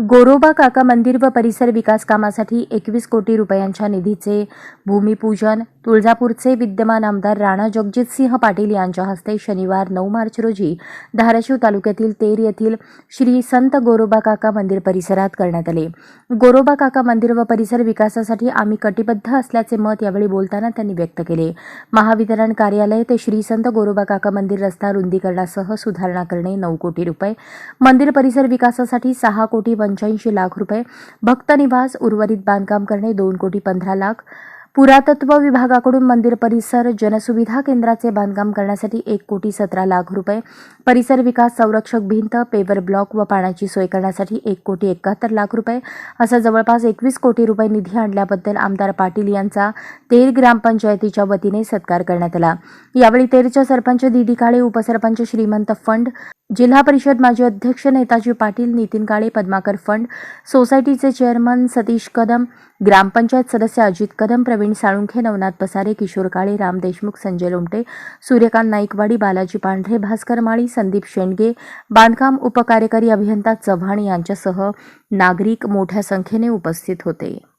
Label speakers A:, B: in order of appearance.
A: गोरोबा काका मंदिर व परिसर विकास कामासाठी एकवीस कोटी रुपयांच्या निधीचे भूमिपूजन. तुळजापूरचे विद्यमान आमदार राणा जगजितसिंह पाटील यांच्या हस्ते शनिवार नऊ मार्च रोजी धाराशिव तालुक्यातील तेर येथील श्री संत गोरोबा काका मंदिर परिसरात करण्यात आले. गोरोबा काका मंदिर व परिसर विकासासाठी आम्ही कटिबद्ध असल्याचे मत यावेळी बोलताना त्यांनी व्यक्त केले. महावितरण कार्यालय ते श्री संत गोरोबा काका मंदिर रस्ता रुंदीकरणासह सुधारणा करणे नऊ कोटी रुपये. मंदिर परिसर विकासासाठी सहा कोटी पंच्याऐंशी लाख रुपये. भक्त निवास उर्वरित बांधकाम करणे दोन कोटी पंधरा लाख. पुरातत्व विभागाकडून मंदिर परिसर जनसुविधा केंद्राचे बांधकाम करण्यासाठी एक कोटी सतरा लाख रुपये परिसर विकास संरक्षक भिंत पेवर ब्लॉक व पाण्याची सोय करण्यासाठी एक कोटी एकाहत्तर लाख रुपये असा जवळपास एकवीस कोटी रुपये निधी आणल्याबद्दल आमदार पाटील यांचा तेर ग्रामपंचायतीच्या वतीने सत्कार करण्यात आला. यावेळी तेरच्या सरपंच दीदी काळे उपसरपंच श्रीमंत फंड जिल्हा परिषद माजी अध्यक्ष नेताजी पाटील नितीन काळे पद्माकर फंड सोसायटीचे चेअरमन सतीश कदम ग्रामपंचायत सदस्य अजित कदम प्रवीण साळुंखे नवनाथ पसारे किशोर काळे राम देशमुख संजय लोमटे सूर्यकांत नाईकवाडी बालाजी पांढरे भास्कर माळी संदीप शेंडगे बांधकाम उपकार्यकारी अभियंता चव्हाण यांच्यासह नागरिक मोठ्या संख्येने उपस्थित होते.